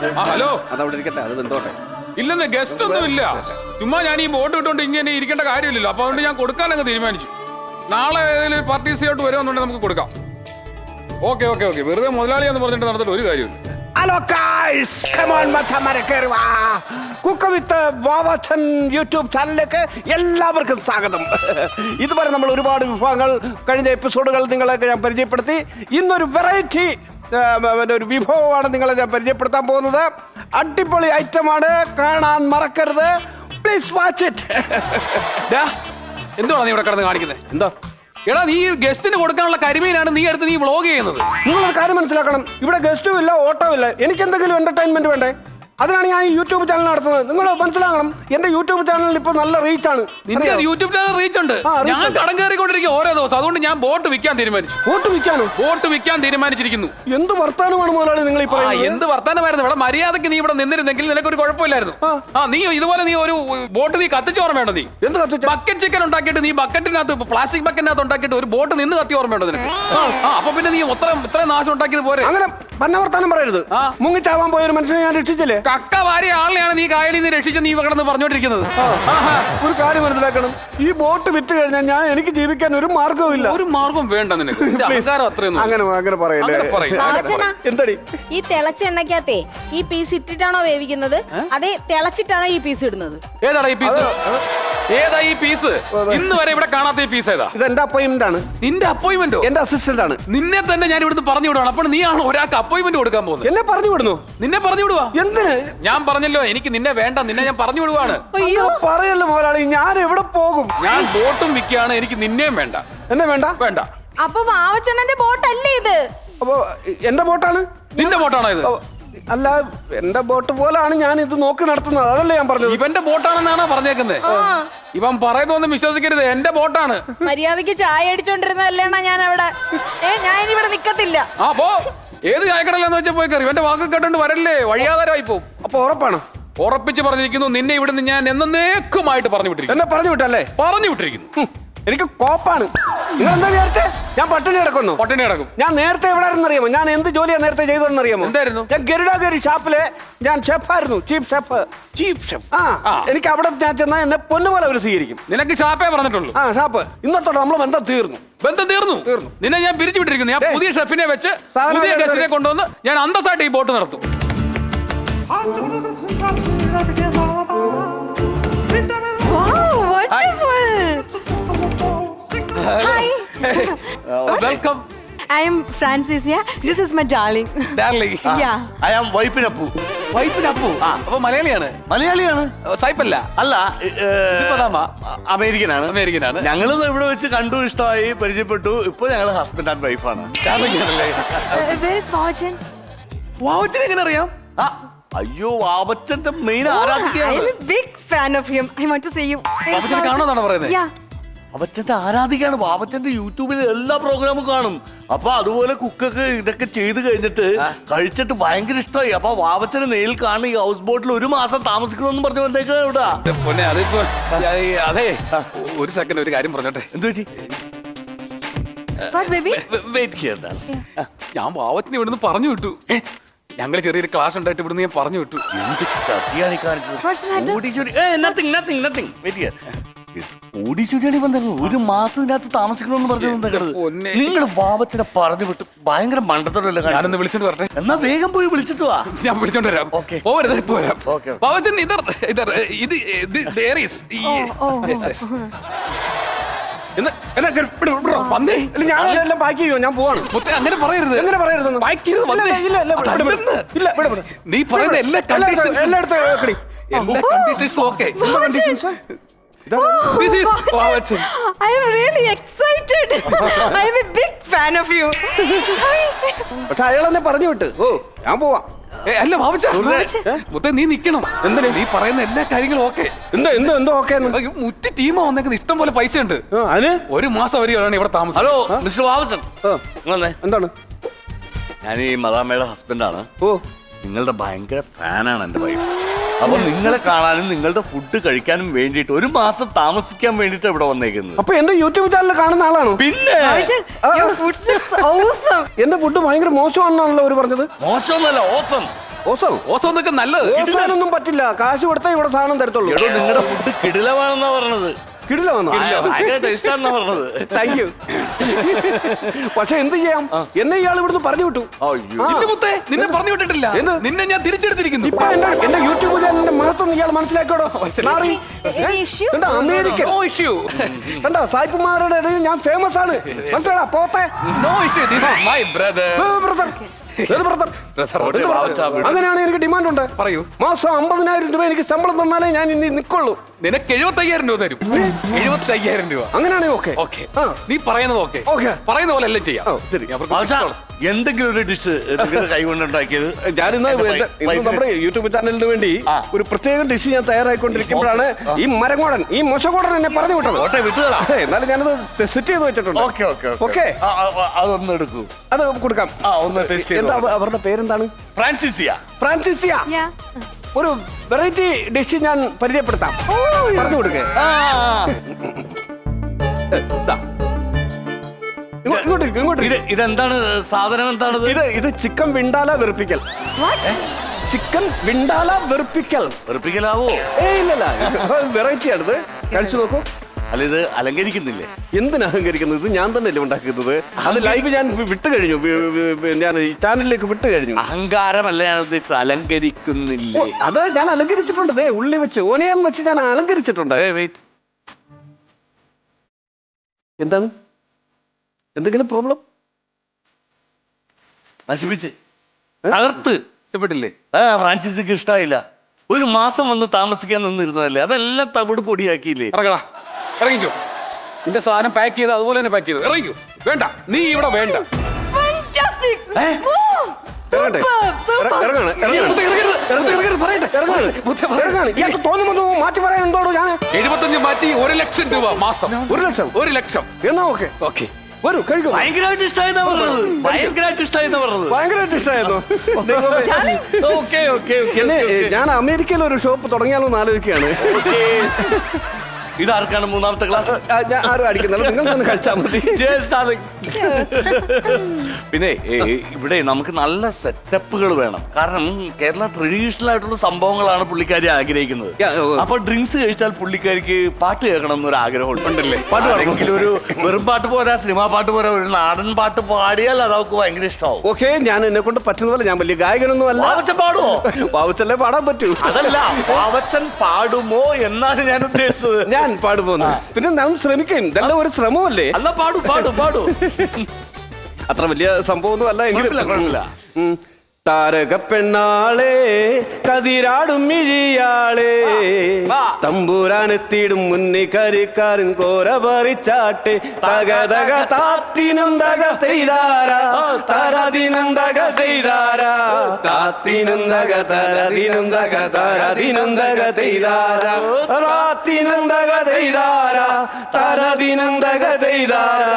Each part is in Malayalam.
ആ ഹലോ. അതവിടെ ഇരിക്കട്ടെ അത് വെന്തോട്ടെ. ഇല്ലെന്ന് ഗസ്റ്റ് ഒന്നും ഇല്ല. ചുമ്മാ ഞാൻ ഈ ബോട്ട് ഇട്ടുകൊണ്ട് ഇങ്ങനെ ഇരിക്കേണ്ട കാര്യമില്ലല്ലോ. അപ്പൊ അതുകൊണ്ട് ഞാൻ കൊടുക്കാനങ്ങ് തീരുമാനിച്ചു. നാളെ ഏതെങ്കിലും പാർട്ടീസിലോട്ട് വരുമെന്നുണ്ടെങ്കിൽ നമുക്ക് കൊടുക്കാം. ഓക്കെ ഓക്കെ ഓക്കെ വെറുതെ മുതലാളി എന്ന് പറഞ്ഞിട്ട് നടന്നിട്ട് ഒരു കാര്യമില്ല ഹലോ ഗായ്സ് വാ. കുക്ക് വിത്ത് വാവച്ചൻ യൂട്യൂബ് ചാനലിലേക്ക് എല്ലാവർക്കും സ്വാഗതം. ഇതുവരെ നമ്മൾ ഒരുപാട് വിഭവങ്ങൾ കഴിഞ്ഞ എപ്പിസോഡുകൾ നിങ്ങളെ ഞാൻ പരിചയപ്പെടുത്തി. ഇന്നൊരു വെറൈറ്റി ഒരു വിഭവമാണ് നിങ്ങളെ ഞാൻ പരിചയപ്പെടുത്താൻ പോകുന്നത്. അടിപൊളി ഐറ്റമാണ്. കാണാൻ മറക്കരുത്. പ്ലീസ് വാച്ച് ഇറ്റ് എന്തുവാണ് നീ ഇവിടെ കിടന്ന് കാണിക്കുന്നത് എന്താ? എടാ നീ ഗസ്റ്റിന് കൊടുക്കാനുള്ള കരിമീനാണ് നീ എടുത്ത് നീ വ്ളോഗ് ചെയ്യുന്നത്. നിങ്ങളൊരു കാര്യം മനസ്സിലാക്കണം. ഇവിടെ ഗസ്റ്റും ഇല്ല ഓട്ടോ ഇല്ല. എനിക്ക് എന്തെങ്കിലും എന്റർടൈൻമെന്റ് വേണ്ടേ? അതിനാണ് ഞാൻ ഈ യൂട്യൂബ് ചാനൽ നടത്തുന്നത്. നിങ്ങൾ മനസ്സിലാക്കണം എന്റെ യൂട്യൂബ് ചാനലിൽ ഇപ്പൊ നല്ല റീച്ച് നിന്റെ യൂട്യൂബ് ചാനൽ റീച്ച് ഉണ്ട്. ഞാൻ. കടം കയറിക്കൊണ്ടിരിക്കും ഓരോ ദിവസം. അതുകൊണ്ട് ഞാൻ ബോട്ട് വിൽക്കാൻ തീരുമാനിച്ചു. ബോട്ട് വിൽക്കാനോ? ബോട്ട് വിൽക്കാൻ തീരുമാനിച്ചിരിക്കുന്നു. എന്ത് വർത്താനമാണ് മുതലാളി നിങ്ങൾ ഇപ്പൊ എന്ത് വർത്താനമായിരുന്നു? ഇവിടെ മര്യാദയ്ക്ക് നീ ഇവിടെ നിന്നിരുന്നെങ്കിൽ നിനക്കൊരു കുഴപ്പമില്ലായിരുന്നു. ആ. നീ ഇതുപോലെ നീ ഒരു ബോട്ട് നീ കത്തിച്ച് ഓർമ്മ വേണ്ട നീ? എന്ത് കത്തിച്ചു? ബക്കറ്റ് ചിക്കൻ ഉണ്ടാക്കിയിട്ട് നീ ബക്കറ്റിനകത്ത് പ്ലാസ്റ്റിക് ബക്കറ്റിനകത്ത് ഉണ്ടാക്കിയിട്ട് ഒരു ബോട്ട് നിന്ന് കത്തി ഓർമ്മ വേണ്ടോ നിനക്ക്? ആ. അപ്പൊ പിന്നെ നീ ഉത്തരം ഇത്രയും നാശം ഉണ്ടാക്കിയത് പോരെ? അങ്ങനെ വർത്താനം പറയരുത്. ആ. മുങ്ങിച്ചാവാൻ പോയ ഒരു മനുഷ്യനെ ഞാൻ രക്ഷിച്ചില്ലേ? കക്ക വാരിയ ആളിനെയാണ് നീ കായലിൽ നിന്ന് രക്ഷിച്ച് നീ കിടന്ന് പറഞ്ഞോണ്ടിരിക്കുന്നത് ആഹാ. ഒരു കാര്യം മനസ്സിലാക്കണം ഈ ബോട്ട് വിറ്റ് കഴിഞ്ഞാൽ ഞാൻ എനിക്ക് ജീവിക്കാൻ ഒരു മാർഗവും ഇല്ല ഒരു മാർഗം വേണ്ട നിനക്ക് നിന്റെ Please. അഹങ്കാരം അത്രയൊന്നും അങ്ങനെ അങ്ങനെ പറയല്ലേ അങ്ങനെ പറയില്ല. അങ്ങനെ വാച്ചനാ. പറയ്. എന്തടി ഈ തിളച്ച എണ്ണക്കകത്തെ ഈ പീസ് ഇട്ടിട്ടാണോ വേവിക്കുന്നത് അതേ തിളച്ചിട്ടാണോ ഈ പീസ് ഇടുന്നത് ഏതാടാ ഈ പീസ് ഏതാ ഈ പീസ് ഇന്ന് വരെ ഇവിടെ കാണാത്ത ഈ പീസ് ഏതാ? ഇത് എന്റെ അപ്പോയിന്റ്മെന്റ് ആണ്. നിന്റെ അപ്പോയിന്റ്മെന്റോ എന്റെ അസിസ്റ്റന്റ് ആണ്. നിന്നെ തന്നെ ഞാൻ ഇവിടുന്ന് പറഞ്ഞു വിടുവാണ്. അപ്പോൾ നീയാണ് ഒരാൾക്ക് അപ്പോയിന്റ്മെന്റ് കൊടുക്കാൻ പോകുന്നത്? എന്നെ പറഞ്ഞു വിടുന്നു. നിന്നെ പറഞ്ഞു വിടുവാ? എന്തിന് ഞാൻ പറഞ്ഞല്ലോ എനിക്ക് നിന്നെ വേണ്ട നിന്നെ ഞാൻ പറഞ്ഞു വിടുവാണ്. അയ്യോ. പറയല്ലോ മുതലാളി ഞാൻ എവിടെ പോകും? ഞാൻ ബോട്ടും വിൽക്കുകയാണ് എനിക്ക് നിന്നെയും വേണ്ട. എന്നെ വേണ്ട? വേണ്ട. അപ്പൊ വാവച്ചണ്ണന്റെ ബോട്ടല്ലേ ഇത്? അപ്പൊ എന്റെ ബോട്ടാണ്? നിന്റെ ബോട്ടാണോ ഇത്? അല്ല എന്റെ ബോട്ട് പോലാണ് ഞാൻ ഇത് നോക്കി നടത്തുന്നത്. അതല്ലേ ഞാൻ പറഞ്ഞത്? ഇവന്റെ ബോട്ടാണെന്നാണോ പറഞ്ഞേക്കുന്നത് ഇവൻ പറയുന്നൊന്നും വിശ്വസിക്കരുത്. എന്റെ ബോട്ടാണ് മര്യാദയ്ക്ക് ചായ അടിച്ചോണ്ടിരുന്നല്ലേണ ഞാൻ അവിടെ ഏ ഞാൻ ഇനി ഇവിടെ നിക്കത്തില്ല. ആ പോ. ഏത് ചായക്കടലെന്ന് വെച്ചാൽ പോയി കയറി. ഇവന്റെ വാക്ക് കേട്ടോണ്ട് വരല്ലേ? വഴിയാധാരമായി പോകും അപ്പൊ ഉറപ്പാണ്? ഉറപ്പിച്ച് പറഞ്ഞിരിക്കുന്നു നിന്നെ ഇവിടുന്ന് ഞാൻ എന്നേക്കുമായിട്ട് പറഞ്ഞു വിട്ടിരിക്കുന്നു. എന്നെ പറഞ്ഞു വിട്ടല്ലേ? പറഞ്ഞു വിട്ടിരിക്കുന്നു. എനിക്ക് കോപ്പാണ്. നിങ്ങൾ എന്താ വിചാരിച്ചേ? ഞാൻ പട്ടിണി കിടക്കുന്നു. പട്ടിണി കിടക്കും. ഞാൻ നേരത്തെ എവിടെ അറിയാമോ ഞാൻ എന്ത് ജോലിയാണ് നേരത്തെ ചെയ്തതെന്ന് അറിയാമോ എന്തായിരുന്നു? ഞാൻ ഗരുഡാഗരി ഷാപ്പിലെ ഞാൻ ഷെഫായിരുന്നു ചീഫ് ഷെഫ് ചീഫ് ഷെഫ് ആ. എനിക്ക് അവിടെ ഞാൻ ചെന്നാൽ എന്നെ പൊന്നുപോലെ അവർ സ്വീകരിക്കും. നിനക്ക് ഷാപ്പേ പറഞ്ഞിട്ടുള്ളൂ. ആ ഷാപ്പ്. ഇന്നത്തോടെ നമ്മൾ ബന്ധം തീർന്നു. ബന്ധം തീർന്നു? തീർന്നു. നിന്നെ ഞാൻ പിരിച്ചു വിട്ടിരിക്കുന്നു ഞാൻ പുതിയ ഷെഫിനെ വെച്ച് പുതിയ ഗസ്റ്റിനെ കൊണ്ടുവന്ന് ഞാൻ അന്തസ്സായിട്ട് ഈ ബോട്ട് നടത്തും. Welcome I am Francis, yeah. This is my darling. Darling Yeah. I am വൈപ്പിനപ്പു Vypin Appu അപ്പൊ മലയാളിയാണ് മലയാളിയാണ് സൈപ്പല്ല അല്ല. അമേരിക്കനാണ് അമേരിക്കനാണ് ഞങ്ങൾ ഇവിടെ വെച്ച് കണ്ടു ഇഷ്ടമായി പരിചയപ്പെട്ടു ഇപ്പൊ ഞങ്ങൾ ഹസ്ബൻഡ് ആൻഡ് വൈഫാണ് ഡാർലിംഗ്? വാവച്ചിനെ എങ്ങനെ അറിയാം ആ, അയ്യോ വാവച്ചന്റെ മെയിൻ I am ആരാധികയാണ് a big fan of him. I want to see you. Where is വാവച്ചനെ Vajan? കാണുമെന്നാണോ പറയുന്നത് Yeah. അവച്ചന്റെ ആരാധികയാണ്. വാവച്ചന്റെ യൂട്യൂബിൽ എല്ലാ പ്രോഗ്രാമും കാണും. അപ്പൊ അതുപോലെ കുക്കൊക്കെ ഇതൊക്കെ ചെയ്ത് കഴിഞ്ഞിട്ട് കഴിച്ചിട്ട് ഭയങ്കര ഇഷ്ടമായി അപ്പൊ വാവച്ചനെ നേരിൽ കാണുന്ന ഈ ഹൗസ് ബോട്ടിൽ ഒരു മാസം താമസിക്കണമെന്ന് പറഞ്ഞു വന്നേക്കാ ഇവിടെ. പൊന്നെ അതിപ്പോ അതെ ഒരു സെക്കൻഡ് ഒരു കാര്യം പറഞ്ഞോട്ടെ. എന്തുപറ്റി ഞാൻ വാവത്തിനെ ഇവിടുന്ന് പറഞ്ഞു വിട്ടു. ഞങ്ങൾ ചെറിയൊരു ക്ലാസ് ഉണ്ടായിട്ട് ഇവിടുന്ന് ഞാൻ പറഞ്ഞു വിട്ടു. എന്ത് കത്തിയാണ് കാണിച്ചത്? ഓടീശ്വരിയാണ് വന്നത് ഒരു മാസത്തിനകത്ത് താമസിക്കണമെന്ന് പറഞ്ഞു വന്നേക്കണത് പൊന്നേ. നിങ്ങൾ ബാബത്തിനെ പറഞ്ഞു വിട്ട് ഭയങ്കര മണ്ടത്തോടല്ലേ ഞാനൊന്ന് കാണിച്ചത് വിളിച്ചോണ്ട് വരട്ടെ എന്നാ വേഗം പോയി വിളിച്ചിട്ട് വാ ഞാൻ വിളിച്ചോണ്ട് വരാം Okay. പോവരുത് ഇപ്പൊ വരാം Okay. ബാബച്ചൻ ഇതർ ഇതർ ഇത് ഇത് there is. ഈ-. Yes, yes. എന്ന്. വന്നേ അല്ല ഞാൻ എല്ലാം പാക്ക് ചെയ്യുമോ ഞാൻ പോവാണ് മുത്തേ, അങ്ങനെ പറയരുത് എങ്ങനെ പറയരുതെന്ന്? വായിക്കരുത്, ഇല്ല, വന്നേ. ഇല്ല. അതല്ലെന്ന്. നീ പറയുന്ന എല്ലാ എല്ലായിടത്തും- കണ്ടീഷൻസും എല്ലായിടത്തും വെക്കടി. എല്ലാ കണ്ടീഷൻസും ഓക്കെ എന്താ conditions? ഇതാ. This is I Vavachan I am really excited. I am a big fan of you. Hi. പക്ഷെ അയാളെന്നെ പറഞ്ഞു വിട്ട്. ഓ. ഞാൻ പോവാം. ഏ, അല്ല വാവച്ച. മുത്തേ നീ നിക്കണം എന്തിന്? നീ പറയുന്ന എല്ലാ കാര്യങ്ങളും ഓക്കെ. എന്തോ എന്തോ എന്തോ ഓക്കെ മുത്തി ടീമാ വന്നേക്കുന്ന. ഇഷ്ടം പോലെ പൈസ ഉണ്ട്. അതിന്? ഒരു മാസം വരെയാണ് ഇവിടെ താമസം. Hello mister Vavachan. ആ, എന്താണ്? ഞാൻ ഈ മദാമയുടെ ഹസ്ബൻഡാണ് ഓ. നിങ്ങളുടെ ഭയങ്കര ഫാനാണ് എന്റെ വൈഫ് അപ്പൊ നിങ്ങളെ കാണാനും നിങ്ങളുടെ ഫുഡ് കഴിക്കാനും വേണ്ടിയിട്ട് ഒരു മാസം താമസിക്കാൻ വേണ്ടിട്ട് ഇവിടെ വന്നേക്കുന്നത്. അപ്പൊ എന്റെ യൂട്യൂബ് ചാനൽ കാണുന്ന ആളാണോ? പിന്നെ. എന്റെ ഫുഡ് ഭയങ്കര മോശമാണെന്നാണല്ലോ അവർ പറഞ്ഞത്. മോശമൊന്നല്ല ഓസം ഓസം ഓസം എന്നൊക്കെ നല്ലത്. ഓസാനൊന്നും പറ്റില്ല. കാശ് കൊടുത്താൽ ഇവിടെ സാധനം തരത്തുള്ളൂ. എടോ നിങ്ങളുടെ ഫുഡ് കിടിലമാണെന്നാ പറഞ്ഞത്. കിടില വന്നു? ടേസ്റ്റാണെന്നാ പറഞ്ഞത്. താങ്ക് യു പക്ഷെ എന്ത് ചെയ്യാം? എന്നെ ഇയാൾ ഇവിടുന്ന് പറഞ്ഞു വിട്ടു. നിന്റെ മുത്തേ നിന്നെ പറഞ്ഞു വിട്ടിട്ടില്ല? നിന്നെ ഞാൻ തിരിച്ചെടുത്തിരിക്കുന്നു. ഇപ്പൊ എന്റെ എന്റെ യൂട്യൂബ് ചാനലിന്റെ മഹത്വം ഇയാൾ മനസ്സിലാക്കോടോ? കണ്ടോ? അമേരിക്കൻ. നോ ഇഷ്യൂ കണ്ടോ? സായിപ്പുമാരുടെ ഇടയിൽ ഞാൻ ഫേമസ് ആണ്. മനസ്സിലാടാ പോത്തെ. No issue this is my brother brother അങ്ങനെയാണ് എനിക്ക് ഡിമാൻഡ് ഉണ്ട് പറയൂ. മാസം അമ്പതിനായിരം രൂപ എനിക്ക് ശമ്പളം തന്നാലേ ഞാൻ ഇനി നിക്കുള്ളൂ. നിനക്ക് എഴുപത്തി അയ്യായിരം രൂപ തരും. എഴുപത്തി അയ്യായിരം രൂപ. അങ്ങനെയാണെങ്കിൽ ഓക്കെ. ഓക്കെ. ആ. നീ പറയുന്നത് ഓക്കെ. പറയുന്ന പോലെ എല്ലാം ചെയ്യാം. ഓ, ശരി. എന്തെങ്കിലും ഒരു ഡിഷ് നിങ്ങളുടെ കൈ കൊണ്ടുണ്ടാക്കിയത്? ഞാനിന്ന് എന്റെ ഇന്ന് നമ്മുടെ യൂട്യൂബ് ചാനലിന് വേണ്ടി ആ. ഒരു പ്രത്യേക ഡിഷ് ഞാൻ തയ്യാറായിക്കൊണ്ടിരിക്കുമ്പോഴാണ് ഈ മരങ്ങോടൻ ഈ മൊശകോടൻ എന്നെ പറഞ്ഞു വിട്ടത്. ഓട്ടെ വിട്ടുകളാ ഏ, എന്നാലും ഞാനത് സെറ്റ് ചെയ്ത് വെച്ചിട്ടുണ്ട്. Okay okay okay. ആ, ആ, ആ, അതൊന്ന് എടുക്കൂ. അത് കൊടുക്കാം. ആ ഒന്ന് ടേസ്റ്റ് എന്താ ചെയ്ത് അവ- അവരുടെ പേരെന്താണ്? ഫ്രാൻസിസിയ. ഫ്രാൻസിസിയ. Yeah. ഒരു വെറൈറ്റി ഡിഷ് ഞാൻ പരിചയപ്പെടുത്താം. പറഞ്ഞു കൊടുക്കേ. ആ. ഇങ്ങോട്ട് ഇത് ഇതെന്താണ്? സാധനം എന്താണ് ഇത് ഇത് ചിക്കൻ വിണ്ടാല വെറുപ്പിക്കൽ. ചിക്കൻ വിണ്ടാല വെറുപ്പിക്കൽ. വെറുപ്പിക്കലാവോ? ഏ ഇല്ലല്ല വെറൈറ്റി ആണിത്. കഴിച്ചു നോക്കൂ. അല്ല ഇത് അലങ്കരിക്കുന്നില്ലേ? എന്തിനാ അഹങ്കരിക്കുന്നത് ഇത് ഞാൻ തന്നെയല്ലേ ഉണ്ടാക്കുന്നത്. അത് ലൈവ് ഞാൻ വിട്ട് കഴിഞ്ഞു. ഞാൻ ഈ ചാനലിലേക്ക് വിട്ട് കഴിഞ്ഞു. അഹങ്കാരമല്ല ഞാൻ ഉദ്ദേശിച്ചത്. അലങ്കരിക്കുന്നില്ല? അത് ഞാൻ അലങ്കരിച്ചിട്ടുണ്ട്. ദേ ഉള്ളി വെച്ച് ഓനിയൻ വെച്ച് ഞാൻ അലങ്കരിച്ചിട്ടുണ്ട്. വെയിറ്റ് എന്താണ്? എന്തെങ്കിലും പ്രോബ്ലം നശിപ്പിച്ച്. തകർത്ത്. ഇഷ്ടപ്പെട്ടില്ലേ? ആ ഫ്രാൻസിസിക്ക് ഇഷ്ടമായില്ല ഒരു മാസം വന്ന് താമസിക്കാൻ നിന്നിരുന്നതല്ലേ? അതെല്ലാം തവിട് പൊടിയാക്കിയില്ലേ? ഇറങ്ങടാ. ഇറങ്ങിക്കോ. നിന്റെ സാധനം പാക്ക് ചെയ്ത് അതുപോലെ തന്നെ പാക്ക് ചെയ്ത്. ഇറങ്ങിക്കോ. വേണ്ട. നീ ഇവിടെ വേണ്ട. മാറ്റി പറയാനുണ്ടോടോ ഞാൻ എഴുപത്തഞ്ച് മാറ്റി ഒരു ലക്ഷം രൂപ മാസം. ഒരു ലക്ഷം? ഒരു ലക്ഷം. എന്നാ ഓക്കെ. ഓക്കെ. വരൂ കഴിക്കും. ഭയങ്കരമായിട്ട് ഇഷ്ടമായിരുന്നു പറഞ്ഞത്. ഭയങ്കരമായിട്ട് ഇഷ്ടമായിരുന്നു പറഞ്ഞത്. ഭയങ്കരമായിട്ട് ഇഷ്ടമായിരുന്നു ഞാൻ അമേരിക്കയിൽ ഒരു ഷോപ്പ് തുടങ്ങിയാലോ ആലോചിക്കുകയാണ്. ഇതാർക്കാണ് മൂന്നാമത്തെ ക്ലാസ്? ആ, ഞാൻ ആരും അടിക്കുന്നില്ല. നിങ്ങൾ കഴിച്ചാൽ മതി. പിന്നെ ഇവിടെ നമുക്ക് നല്ല സെറ്റപ്പുകൾ വേണം. കാരണം കേരള ട്രഡീഷണൽ ആയിട്ടുള്ള സംഭവങ്ങളാണ് പുള്ളിക്കാരി ആഗ്രഹിക്കുന്നത്. Oh, oh. അപ്പൊ ഡ്രിങ്ക്സ് കഴിച്ചാൽ പുള്ളിക്കാരിക്ക് പാട്ട് കേൾക്കണം എന്നൊരു ആഗ്രഹം ഉണ്ടല്ലേ? പാട്ട്. ഒരു വെറും പാട്ട് പോരാ സിനിമാ പാട്ട് പോരാ ഒരു നാടൻ പാട്ട് പാടിയാൽ അത് അവർക്ക് ഭയങ്കര ഇഷ്ടമാവും ഓക്കെ ഞാൻ എന്നെ കൊണ്ട് പറ്റുന്ന പോലെ ഞാൻ വലിയ ഗായകനൊന്നും അല്ല പാവച്ചൻ പാടുമോ പാവച്ചല്ലേ പാടാൻ പറ്റൂ. അതല്ല പാവച്ചൻ പാടുമോ എന്നാണ് ഞാൻ ഉദ്ദേശിച്ചത്. ഞാൻ പാടുപോന്നു പിന്നെ നാം ശ്രമിക്കും. ഇതെല്ലാം ഒരു ശ്രമമല്ലേ? അല്ല പാടു പാടു പാടു. അത്ര വലിയ സംഭവമൊന്നും അല്ല എങ്കിലും കുഴപ്പമില്ല. ഉം. താരക പെണ്ണാളെ കതിരാടും മിഴിയാളെ. തമ്പൂരാനെത്തിയിടും മുന്നി കരിക്കാരൻ കോര പറിച്ചാട്ടെ. തക തക താത്തിനും തക തെയ്താര. തരദിനം തക തെയ്താര. താത്തിനും തക തരദിനം തക തരദിനം തക തെയ്താര. താത്തിനും തക തെയ്താര. തരദിനം തക തെയ്താര.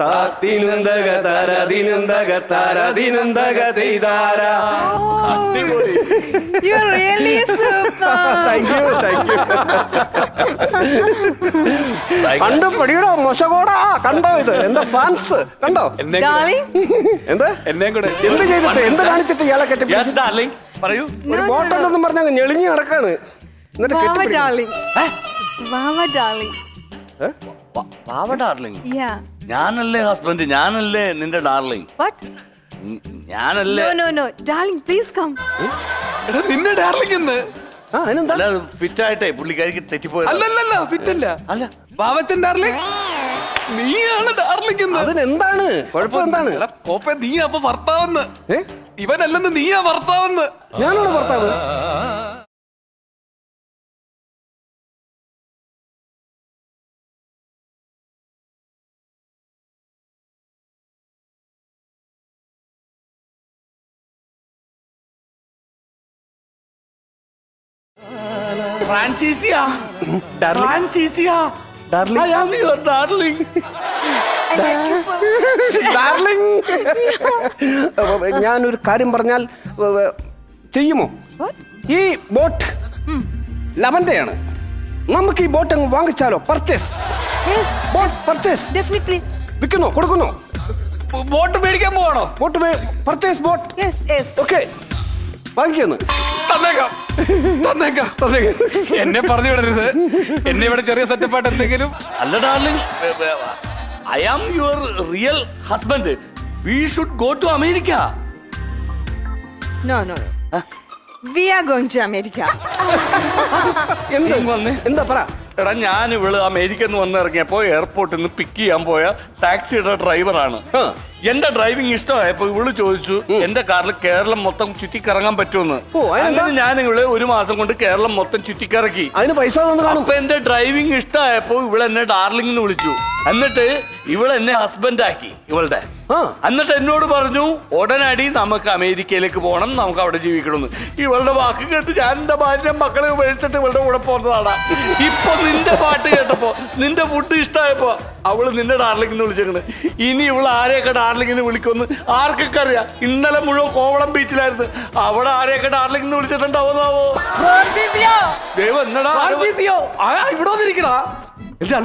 താത്തിനും തക തരദിനം തക തരദിനം തക തെയ്താര. Oh, You really super. Thank you thank you കണ്ടു പടിയുടെ മൊശകോടാ. കണ്ടോ ഇത്? എന്താ ഫാൻസ് കണ്ടോ? എന്നെ Darling, എന്ത്? കൂടെ. എന്ത് ചെയ്തിട്ട്? എന്ത് കാണിച്ചിട്ട് ഇയാളെ കെട്ടി യെസ് ഡാർലിംഗ് പറയൂ. ഒരു ബോട്ടെന്നും പറഞ്ഞ ഞെളിഞ്ഞു നടക്കാണ്. എന്നിട്ട് Mama കെട്ടിപ്പിടിക്കും. darling. Mama darling. ഏ? പാവ ഡാർലിംഗ് Yeah. ഞാനല്ലേ ഹസ്ബൻഡ് ഞാനല്ലേ നിന്റെ ഡാർലിംഗ് What? ഞാനല്ലേ no no darling please come എടാ, നിന്നെ ഡാർലിംഗ് എന്ന് ആ അതിനെന്താ? അല്ല ഫിറ്റ് ആയിട്ടേ പുള്ളിക്കാരിക്ക് തെറ്റിപ്പോയത്. അല്ലല്ലല്ല ഫിറ്റല്ല അല്ല. ബാബച്ചൻ ഡാർലിംഗ് നീയാണ് ഡാർലിംഗ് എന്ന് അതിനെന്താണ്? കുഴപ്പം എന്താണ്? എടാ, കോപ്പെ നീ അപ്പൊ ഭർത്താവെന്ന്. ഏ? ഇവനല്ലെന്ന് നീയാ ഭർത്താവെന്ന്. ഞാനാണ് ഭർത്താവ്? ഫ്രാൻസിസിയ. Darling ഫ്രാൻസിസിയ. Darling I am your darling. ഞാനൊരു കാര്യം പറഞ്ഞാൽ ചെയ്യുമോ? What? ഈ ബോട്ട് ലവന്റെയാണ് നമുക്ക് ഈ ബോട്ട് അങ്ങ് വാങ്ങിച്ചാലോ? Purchase Yes, boat purchase definitely. വിൽക്കുന്നു? കൊടുക്കുന്നു? ബോട്ട് മേടിക്കാൻ പോവാണോ? Boat purchase boat Yes, yes. Okay വാങ്ങിക്കുന്നു തന്നേക്കാം. തന്നേക്കാം. എന്നെ പറഞ്ഞു വിടരുത്. എന്നെ ഇവിടെ ചെറിയ സെറ്റപ്പായിട്ട് എന്തെങ്കിലും അല്ല darling I am your real husband we should go to America no no we are going to America എന്താ? വന്നേ? എന്താ പറ? എടാ ഞാൻ ഇവൾ അമേരിക്കന്ന് നിന്ന് വന്നിറങ്ങിയപ്പോ എയർപോർട്ടിൽ നിന്ന് പിക്ക് ചെയ്യാൻ പോയ ടാക്സിയുടെ ഡ്രൈവറാണ്. എന്റെ ഡ്രൈവിംഗ് ഇഷ്ടമായപ്പോ ഇവൾ ചോദിച്ചു എന്റെ കാറിൽ കേരളം മൊത്തം ചുറ്റിക്കറങ്ങാൻ പറ്റുമെന്ന്? ഓ, അതിനെന്താ? അങ്ങനെ ഞാൻ ഇവളെ ഒരു മാസം കൊണ്ട് കേരളം മൊത്തം ചുറ്റിക്കറക്കി. അതിന് പൈസ തന്നു കാണും. അപ്പൊ എന്റെ ഡ്രൈവിംഗ് ഇഷ്ടമായപ്പോ ഇവൾ എന്നെ ഡാർലിംഗ് എന്ന് വിളിച്ചു. എന്നിട്ട് ഇവൾ എന്നെ ഹസ്ബൻഡ് ആക്കി ഇവളുടെ. ആ. എന്നിട്ട് എന്നോട് പറഞ്ഞു ഉടനടി നമുക്ക് അമേരിക്കയിലേക്ക് പോകണം നമുക്ക് അവിടെ ജീവിക്കണം ഇവളുടെ വാക്ക് കേട്ട് ഞാൻ എന്റെ ഭാര്യ മക്കളെ ഉപേക്ഷിച്ചിട്ട് ഇവളുടെ കൂടെ പോകുന്നതാണ് ഇപ്പൊ നിന്റെ പാട്ട് കേട്ടപ്പോ നിന്റെ ഫുഡ് ഇഷ്ടമായപ്പോ അവൾ നിന്നെ ഡാർലിംഗ് എന്ന് വിളിച്ചേക്കണ്. ഇനി ഇവൾ ആരെയൊക്കെ ഡാർലിംഗ് എന്ന് വിളിക്കുമെന്ന് ആർക്കൊക്കെ അറിയാം? ഇന്നലെ മുഴുവൻ കോവളം ബീച്ചിലായിരുന്നു അവിടെ ആരെയൊക്കെ ഡാർലിംഗ് എന്ന് വിളിച്ചിട്ടുണ്ടാവുന്നാവോ ദൈവം എന്നടാ ഇവിടെ വന്നിരിക്കടാ. എന്റെ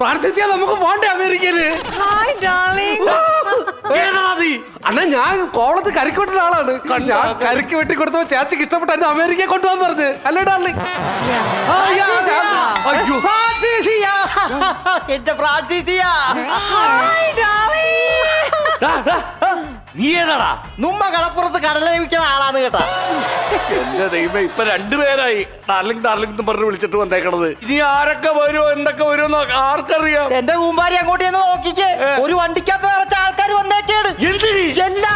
അണ്ണ നമുക്ക് പോണ്ടേ അമേരിക്കയിൽ? Hi darling? അണ്ണാ ഞാൻ കോളത്ത് കരിക്ക് വെട്ടുന്ന ആളാണ്. ഞാൻ കരിക്ക് വെട്ടി കൊടുത്തപ്പോ ചേച്ചിക്ക് ഇഷ്ടപ്പെട്ട എന്നെ അമേരിക്കയെ കൊണ്ടുപോകാൻ പറഞ്ഞു. അല്ലേ ഡാർലിംഗ് അയ്യോ യാ, ഞാൻ- അയ്യോ. എന്റെ പ്രാർത്ഥിസിയ Hi, darling. നീ ഏതാടാ? നുമ്മ കടപ്പുറത്ത് കടല വിൽക്കുന്ന ആളാണ് കേട്ടാ. എന്റെ ദൈവം ഇപ്പൊ രണ്ടുപേരായി. ഡാർലിംഗ് ഡാർലിംഗ് എന്ന് പറഞ്ഞ് വിളിച്ചിട്ട് വന്നേക്കണത്. ഇനി ആരൊക്കെ വരുമോ എന്തൊക്കെ വരുമോ ആർക്കറിയാം. എന്റെ കൂമ്പാരി അങ്ങോട്ട് ചെന്ന് നോക്കിക്കേ. ഒരു വണ്ടിക്കകത്ത് നിറച്ച ആൾക്കാർ വന്നേക്കാണ്. എന്ത്